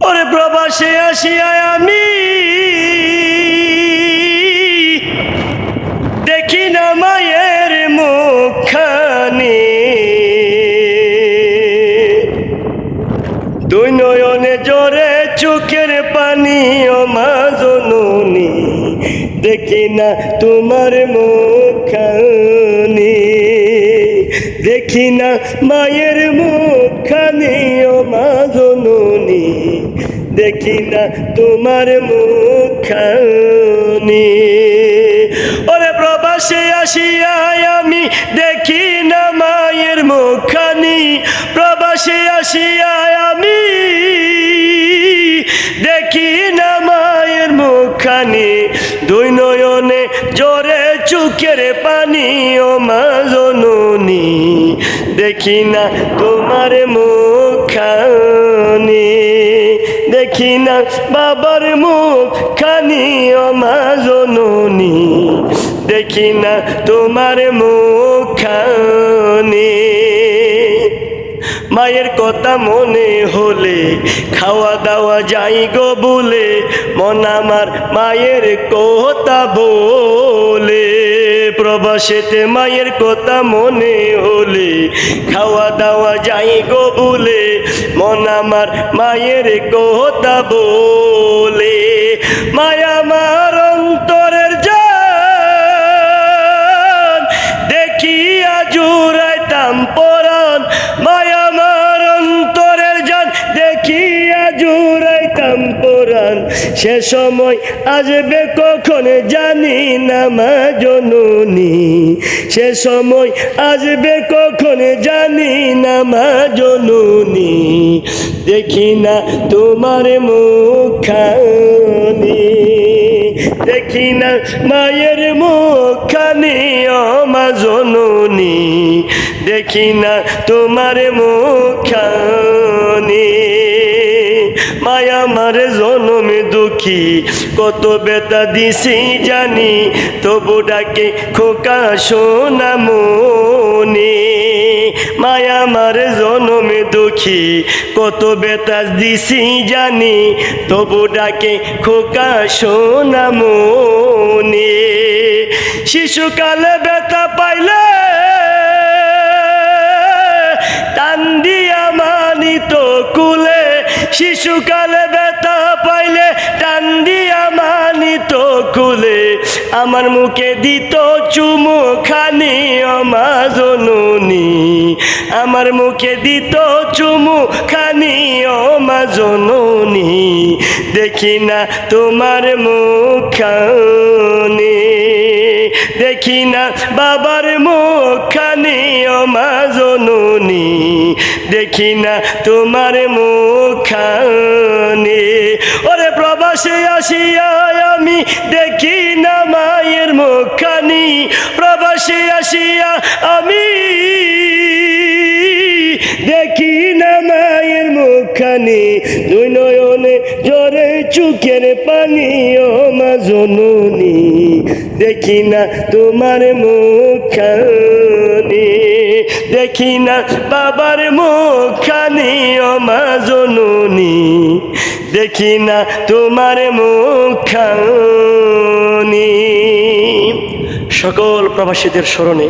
ওরে প্রবাসে আসিয়ায় আমি দেখি না মায়ের মুখখানি। দুই নয়নে জোরে চোখের পানি ও মা দেখি না তোমার মুখখানি। দেখি না মায়ের মুখখানি ও মা জননী দেখি না তোমার মুখখানি। ওরে প্রবাসে আসিয়ায় আমি দেখি না মায়ের মুখানি প্রবাসে আসিয়ায় আমি দেখি না মায়ের মুখখানি। দুই নয়নে জোরে চুকের পানি ও মা দেখি না তোমার মুখখানি। দেখি না বাবার মুখ খানি অমাজননি জননী। দেখি না তোমার মুখখানি মায়ের কথা মনে হলে খাওয়া দাওয়া যাই গো বলে, মন আমার মায়ের কথা বলে। প্রবাসেতে মায়ের কথা মনে হলে খাওয়া দাওয়া যাই গো বলে, মন আমার মায়ের কথা বলে। মায়া আমার অন্তরের জান, দেখিয়া জুড়াইতাম পরাণ, মায়া জুড়াইতাম পরাণ সে সময় আসবে কখন জানি না মা জননী। সে সময় আসবে কখন জানি না মা জননী। দেখি না তোমার মুখানি দেখি না মায়ের মুখানি মা জননী। দেখি না তোমার মুখানি মায়া আমার জনমে দুঃখী, কত বেতা দিছি জানি, তবু ডাকে খোকা সোনা মনে। মায়া আমার জনমে দুঃখী, কত বেতা দিছি জানি, তবু ডাকে খোকা সোনা মনে। শিশুকালে বেতা শিশুকালে ব্যথা পাইলে টান দিয়া মানিত কুলে আমার মুখে দিত চুমু খানি অমা জননী আমার মুখে দিত চুমু খানি অমা জননী দেখি না তোমার মুখানি দেখি না বাবার মুখানি অমা জননী দেখি না তোমার মুখানি ওরে প্রবাসে আসিয়া আমি দেখি না মায়ের মুখানি প্রবাসে আসিয়া আমি দেখি না মায়ের মুখানি দুই নয়নে জরে চুকের পানি ও মা জননী। দেখি না তোমার মুখানি দেখি না বাবার মুখানি ও দেখি না তোমার মুখানি সকল প্রবাসীদের স্মরণে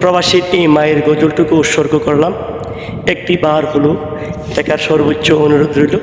প্রবাসীর এই মায়ের গজলটুকু উৎসর্গ করলাম। একটি বার হলো, দেখার সর্বোচ্চ অনুরোধ রইল।